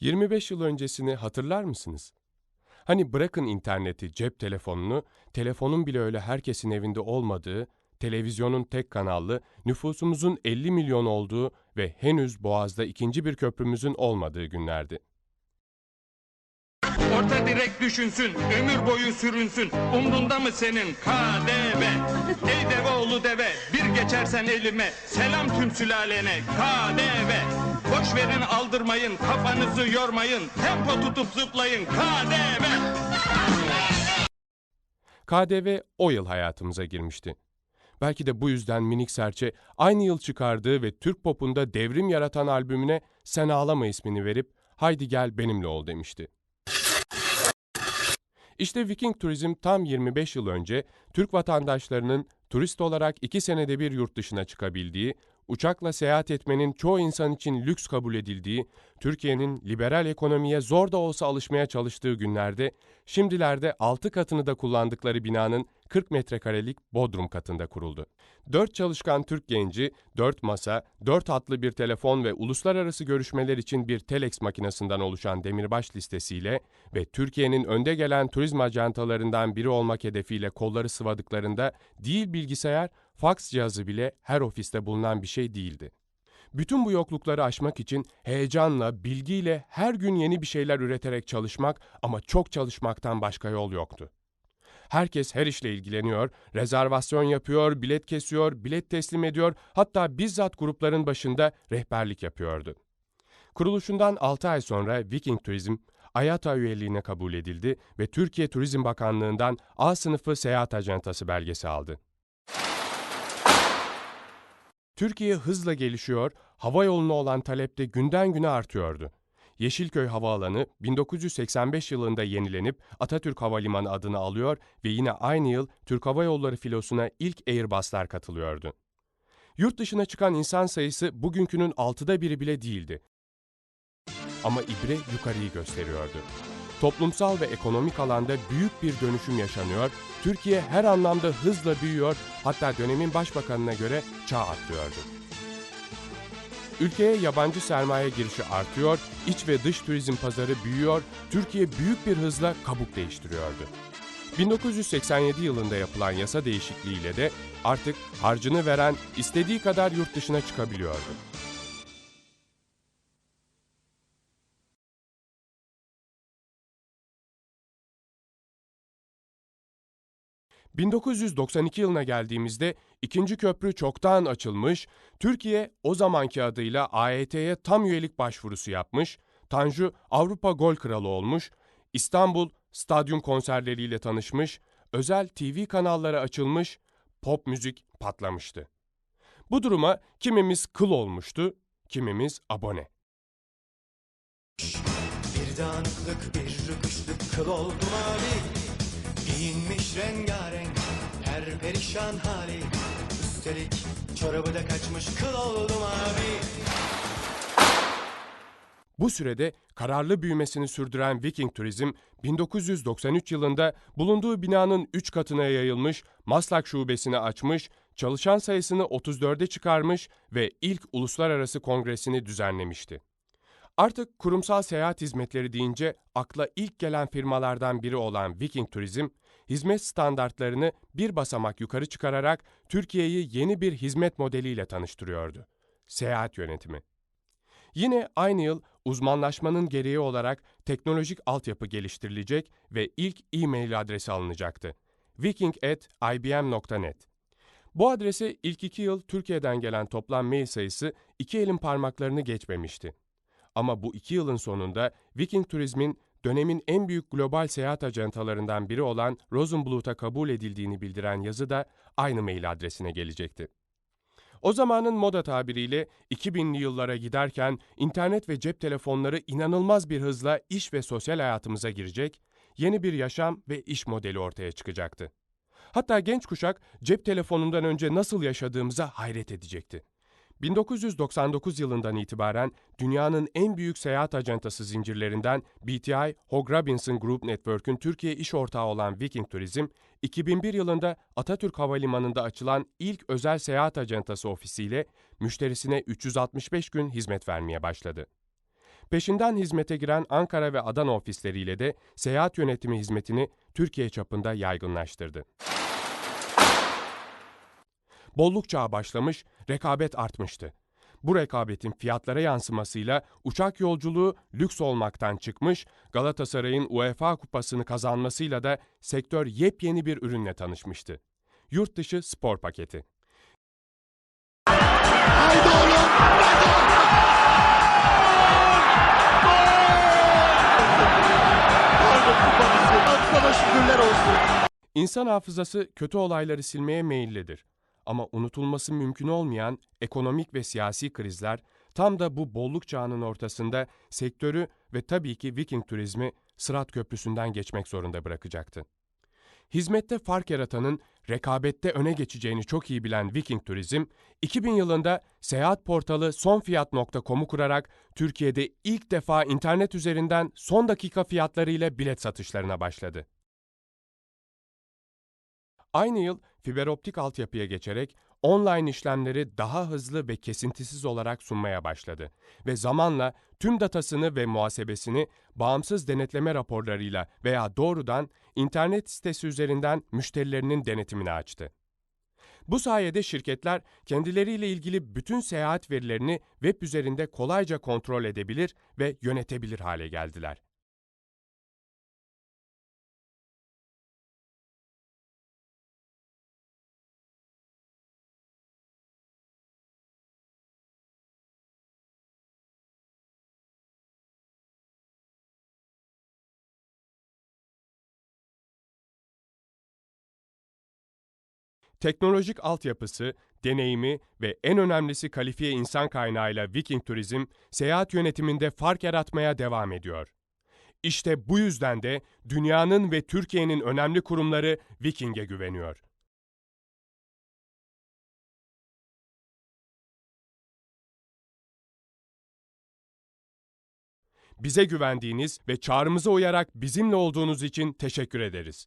25 yıl öncesini hatırlar mısınız? Hani bırakın interneti, cep telefonunu, telefonun bile öyle herkesin evinde olmadığı, televizyonun tek kanallı, nüfusumuzun 50 milyon olduğu ve henüz Boğaz'da ikinci bir köprümüzün olmadığı günlerdi. Orta direk düşünsün, ömür boyu sürünsün. Umrunda mı senin KDV? Ey deve oğlu deve, bir geçersen elime. Selam tüm sülalene KDV. Boş verin aldırmayın, kafanızı yormayın. Tempo tutup zıplayın KDV. KDV o yıl hayatımıza girmişti. Belki de bu yüzden Minik Serçe aynı yıl çıkardığı ve Türk popunda devrim yaratan albümüne Sen Ağlama ismini verip Haydi gel benimle ol demişti. İşte Viking Turizm tam 25 yıl önce Türk vatandaşlarının turist olarak iki senede bir yurt dışına çıkabildiği, uçakla seyahat etmenin çoğu insan için lüks kabul edildiği, Türkiye'nin liberal ekonomiye zor da olsa alışmaya çalıştığı günlerde, şimdilerde 6 katını da kullandıkları binanın 40 metrekarelik bodrum katında kuruldu. 4 çalışkan Türk genci, 4 masa, 4 hatlı bir telefon ve uluslararası görüşmeler için bir telex makinesinden oluşan demirbaş listesiyle ve Türkiye'nin önde gelen turizm ajantalarından biri olmak hedefiyle kolları sıvadıklarında değil bilgisayar, faks cihazı bile her ofiste bulunan bir şey değildi. Bütün bu yoklukları aşmak için heyecanla, bilgiyle her gün yeni bir şeyler üreterek çalışmak ama çok çalışmaktan başka yol yoktu. Herkes her işle ilgileniyor, rezervasyon yapıyor, bilet kesiyor, bilet teslim ediyor, hatta bizzat grupların başında rehberlik yapıyordu. Kuruluşundan 6 ay sonra Viking Turizm, IATA üyeliğine kabul edildi ve Türkiye Turizm Bakanlığı'ndan A sınıfı seyahat ajantası belgesi aldı. Türkiye hızla gelişiyor, hava yoluna olan talep de günden güne artıyordu. Yeşilköy Havaalanı 1985 yılında yenilenip Atatürk Havalimanı adını alıyor ve yine aynı yıl Türk Hava Yolları filosuna ilk Airbus'lar katılıyordu. Yurt dışına çıkan insan sayısı bugünkünün altıda biri bile değildi. Ama ibre yukarıyı gösteriyordu. Toplumsal ve ekonomik alanda büyük bir dönüşüm yaşanıyor, Türkiye her anlamda hızla büyüyor, hatta dönemin başbakanına göre çağ atlıyordu. Ülkeye yabancı sermaye girişi artıyor, iç ve dış turizm pazarı büyüyor, Türkiye büyük bir hızla kabuk değiştiriyordu. 1987 yılında yapılan yasa değişikliğiyle de artık harcını veren istediği kadar yurt dışına çıkabiliyordu. ...1992 yılına geldiğimizde ikinci köprü çoktan açılmış, Türkiye o zamanki adıyla AYT'ye tam üyelik başvurusu yapmış, Tanju Avrupa Gol Kralı olmuş, İstanbul stadyum konserleriyle tanışmış, özel TV kanalları açılmış, pop müzik patlamıştı. Bu duruma kimimiz kıl olmuştu, kimimiz abone. Bir dağınıklık bir rüküşlük kıl oldu mavi Giyinmiş rengarenk her perişan hali Üstelik çorabı da kaçmış kıl oldu mavi Bu sürede kararlı büyümesini sürdüren Viking Turizm, 1993 yılında bulunduğu binanın 3 katına yayılmış, Maslak şubesini açmış, çalışan sayısını 34'e çıkarmış ve ilk uluslararası kongresini düzenlemişti. Artık kurumsal seyahat hizmetleri deyince akla ilk gelen firmalardan biri olan Viking Turizm, hizmet standartlarını bir basamak yukarı çıkararak Türkiye'yi yeni bir hizmet modeliyle tanıştırıyordu. Seyahat yönetimi. Yine aynı yıl uzmanlaşmanın gereği olarak teknolojik altyapı geliştirilecek ve ilk e-mail adresi alınacaktı. viking.ibm.net Bu adrese ilk iki yıl Türkiye'den gelen toplam mail sayısı iki elin parmaklarını geçmemişti. Ama bu iki yılın sonunda Viking Turizm'in dönemin en büyük global seyahat ajantalarından biri olan Rosenblatt'a kabul edildiğini bildiren yazı da aynı mail adresine gelecekti. O zamanın moda tabiriyle 2000'li yıllara giderken internet ve cep telefonları inanılmaz bir hızla iş ve sosyal hayatımıza girecek, yeni bir yaşam ve iş modeli ortaya çıkacaktı. Hatta genç kuşak cep telefonundan önce nasıl yaşadığımıza hayret edecekti. 1999 yılından itibaren dünyanın en büyük seyahat ajantası zincirlerinden BTI, Hog Robinson Group Network'ün Türkiye iş ortağı olan Viking Turizm, 2001 yılında Atatürk Havalimanı'nda açılan ilk özel seyahat ajantası ofisiyle müşterisine 365 gün hizmet vermeye başladı. Peşinden hizmete giren Ankara ve Adana ofisleriyle de seyahat yönetimi hizmetini Türkiye çapında yaygınlaştırdı. Bolluk çağı başlamış, rekabet artmıştı. Bu rekabetin fiyatlara yansımasıyla uçak yolculuğu lüks olmaktan çıkmış, Galatasaray'ın UEFA kupasını kazanmasıyla da sektör yepyeni bir ürünle tanışmıştı. Yurt dışı spor paketi. Şükürler olsun. İnsan hafızası kötü olayları silmeye meyillidir. Ama unutulması mümkün olmayan ekonomik ve siyasi krizler tam da bu bolluk çağının ortasında sektörü ve tabii ki Viking turizmi Sırat Köprüsü'nden geçmek zorunda bırakacaktı. Hizmette fark yaratanın rekabette öne geçeceğini çok iyi bilen Viking Turizm, 2000 yılında seyahat portalı sonfiyat.com'u kurarak Türkiye'de ilk defa internet üzerinden son dakika fiyatlarıyla bilet satışlarına başladı. Aynı yıl fiberoptik altyapıya geçerek online işlemleri daha hızlı ve kesintisiz olarak sunmaya başladı ve zamanla tüm datasını ve muhasebesini bağımsız denetleme raporlarıyla veya doğrudan internet sitesi üzerinden müşterilerinin denetimine açtı. Bu sayede şirketler kendileriyle ilgili bütün seyahat verilerini web üzerinde kolayca kontrol edebilir ve yönetebilir hale geldiler. Teknolojik altyapısı, deneyimi ve en önemlisi kalifiye insan kaynağıyla Viking Turizm, seyahat yönetiminde fark yaratmaya devam ediyor. İşte bu yüzden de dünyanın ve Türkiye'nin önemli kurumları Viking'e güveniyor. Bize güvendiğiniz ve çağrımıza uyarak bizimle olduğunuz için teşekkür ederiz.